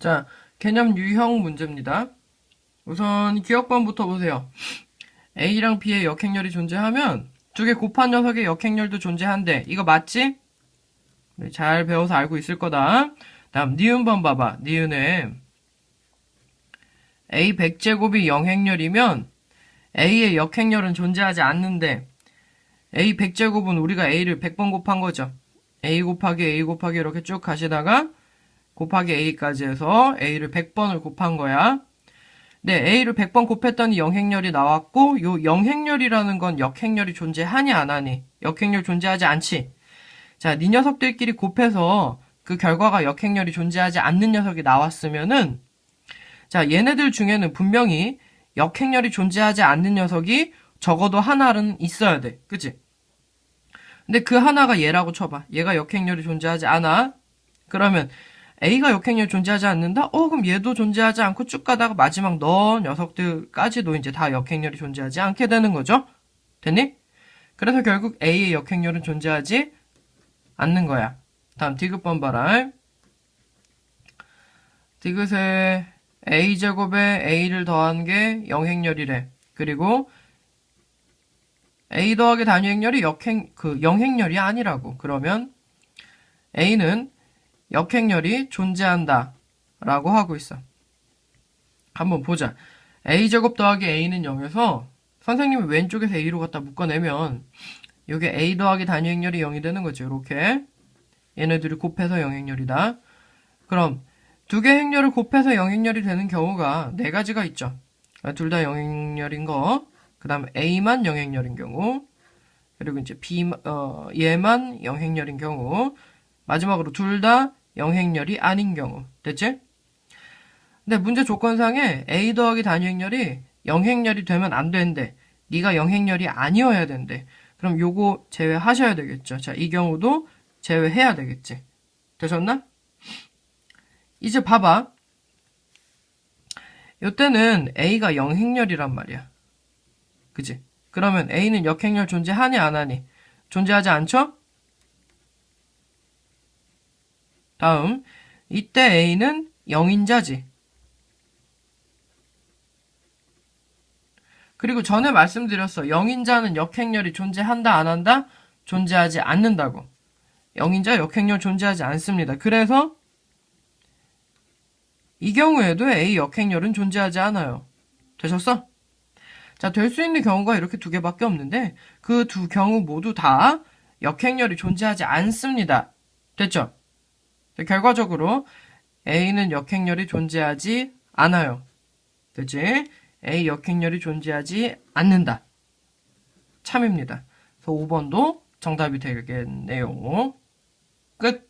자, 개념 유형 문제입니다. 우선 기억번부터 보세요. A랑 B의 역행렬이 존재하면 두 개 곱한 녀석의 역행렬도 존재한대. 이거 맞지? 네, 잘 배워서 알고 있을 거다. 다음 니은번 봐봐. 니은에 A 100제곱이 영행렬이면 A의 역행렬은 존재하지 않는데 A 100제곱은 우리가 A를 100번 곱한 거죠. A 곱하기 A 곱하기 이렇게 쭉 가시다가 곱하기 A까지 해서 A를 100번을 곱한 거야. 네, A를 100번 곱했더니 영행렬이 나왔고 요 영행렬이라는 건 역행렬이 존재하니 안 하니? 역행렬 존재하지 않지. 자, 네 녀석들끼리 곱해서 그 결과가 역행렬이 존재하지 않는 녀석이 나왔으면은 자, 얘네들 중에는 분명히 역행렬이 존재하지 않는 녀석이 적어도 하나는 있어야 돼. 그치? 근데 그 하나가 얘라고 쳐봐. 얘가 역행렬이 존재하지 않아. 그러면 A가 역행렬 존재하지 않는다? 어, 그럼 얘도 존재하지 않고 쭉 가다가 마지막 너 녀석들까지도 이제 다 역행렬이 존재하지 않게 되는 거죠? 됐니? 그래서 결국 A의 역행렬은 존재하지 않는 거야. 다음 디귿번 봐라. 디귿에 a제곱에 a를 더한 게 영행렬이래. 그리고 a 더하기 단위행렬이 역행 그 영행렬이 아니라고. 그러면 a는 역행렬이 존재한다. 라고 하고 있어. 한번 보자. a제곱 더하기 a는 0에서 선생님이 왼쪽에서 a로 갖다 묶어내면 이게 a 더하기 단위행렬이 0이 되는 거죠. 이렇게 얘네들이 곱해서 영행렬이다. 그럼 두 개 행렬을 곱해서 영행렬이 되는 경우가 네 가지가 있죠. 둘 다 영행렬인 거, 그 다음 A만 영행렬인 경우, 그리고 이제 B, 어, 얘만 영행렬인 경우, 마지막으로 둘 다 영행렬이 아닌 경우. 됐지? 근데 문제 조건상에 A 더하기 단위행렬이 영행렬이 되면 안 되는데, 네가 영행렬이 아니어야 된대. 그럼 요거 제외하셔야 되겠죠. 자, 이 경우도 제외해야 되겠지. 되셨나? 이제 봐봐. 요때는 A가 영행렬이란 말이야. 그지? 그러면 A는 역행렬 존재하니 안 하니? 존재하지 않죠? 다음, 이때 A는 영인자지. 그리고 전에 말씀드렸어. 영인자는 역행렬이 존재한다, 안 한다? 존재하지 않는다고. 영인자 역행렬 존재하지 않습니다. 그래서 이 경우에도 A 역행렬은 존재하지 않아요. 되셨어? 자, 될 수 있는 경우가 이렇게 두 개밖에 없는데 그 두 경우 모두 다 역행렬이 존재하지 않습니다. 됐죠? 결과적으로 A는 역행렬이 존재하지 않아요. 됐지? A 역행렬이 존재하지 않는다. 참입니다. 그래서 5번도 정답이 되겠네요. 끝.